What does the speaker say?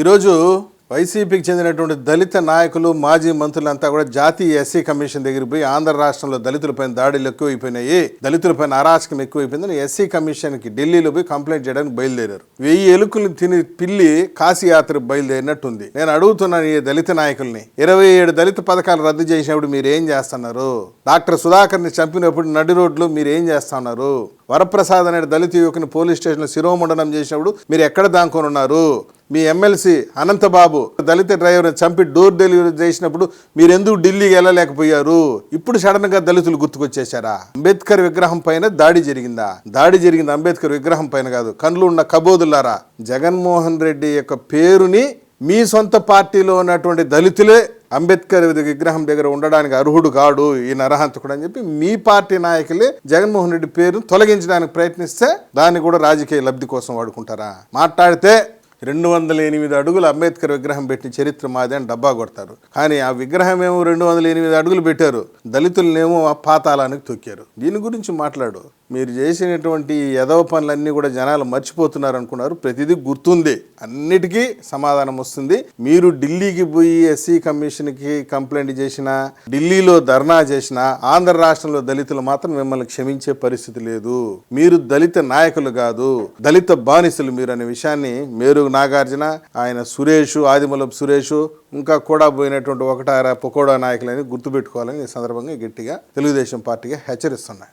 ఈరోజు వైసీపీకి చెందినటువంటి దళిత నాయకులు మాజీ మంత్రులంతా కూడా జాతీయ ఎస్సీ కమిషన్ దగ్గరికి పోయి ఆంధ్ర రాష్ట్రంలో దళితులపైన దాడులు ఎక్కువైపోయినాయి. దళితులపైన అరాచకం ఎక్కువైపోయిందని ఎస్సీ కమిషన్కి ఢిల్లీలో పోయి కంప్లైంట్ చేయడానికి బయలుదేరారు. వెయ్యి ఎలుకలు తిని పిల్లి కాశీయాత్ర బయలుదేరినట్టుంది. నేను అడుగుతున్నాను ఈ దళిత నాయకుల్ని ఇరవై ఏడు దళిత పథకాలు రద్దు చేసినప్పుడు మీరు ఏం చేస్తున్నారు? డాక్టర్ సుధాకర్ని చంపినప్పుడు నడి రోడ్లు మీరు ఏం చేస్తున్నారు? వరప్రసాద్ అనే దళిత యువకుని పోలీస్ స్టేషన్లో శిరోమండనం చేసినప్పుడు మీరు ఎక్కడ దాంకొని ఉన్నారు? మీ ఎమ్మెల్సీ అనంతబాబు దళిత డ్రైవర్ని చంపి డోర్ డెలివరీ చేసినప్పుడు మీరు ఎందుకు ఢిల్లీకి వెళ్ళలేకపోయారు? ఇప్పుడు సడన్గా దళితులు గుర్తుకొచ్చేశారా? అంబేద్కర్ విగ్రహం పైన దాడి జరిగిందా? దాడి జరిగింది అంబేద్కర్ విగ్రహం పైన కాదు కళ్ళు ఉన్న కబోదులారా? జగన్మోహన్ రెడ్డి యొక్క పేరుని మీ సొంత పార్టీలో ఉన్నటువంటి దళితులే అంబేద్కర్ విగ్రహం దగ్గర ఉండడానికి అర్హుడు కాడు ఈ నరహంతకుడు అని చెప్పి మీ పార్టీ నాయకులే జగన్మోహన్ రెడ్డి పేరును తొలగించడానికి ప్రయత్నిస్తే దాన్ని కూడా రాజకీయ లబ్ధి కోసం వాడుకుంటారా? మాట్లాడితే రెండు వందల ఎనిమిది అడుగులు అంబేద్కర్ విగ్రహం పెట్టిన చరిత్ర మాది అని డబ్బా కొడతారు. కానీ ఆ విగ్రహం ఏమో రెండు వందల ఎనిమిది అడుగులు పెట్టారు. దళితులనేమో ఆ పాతాళానికి తొక్కారు. దీని గురించి మాట్లాడు. మీరు చేసినటువంటి యదవ పనులన్నీ కూడా జనాలు మర్చిపోతున్నారు అనుకున్నారు ప్రతిదీ గుర్తుంది. అన్నిటికీ సమాధానం వస్తుంది. మీరు ఢిల్లీకి పోయి ఎస్సీ కమిషన్కి కంప్లైంట్ చేసినా ఢిల్లీలో ధర్నా చేసినా ఆంధ్ర రాష్ట్రంలో దళితులు మాత్రం మిమ్మల్ని క్షమించే పరిస్థితి లేదు. మీరు దళిత నాయకులు కాదు దళిత బానిసలు మీరు అనే విషయాన్ని మేరు నాగార్జున ఆయన సురేష్ ఆదిమూలపు సురేష్ ఇంకా కూడా పోయినటువంటి ఒకటారా పకోడా నాయకులని గుర్తుపెట్టుకోవాలని ఈ సందర్భంగా గట్టిగా తెలుగుదేశం పార్టీగా హెచ్చరిస్తున్నాయి.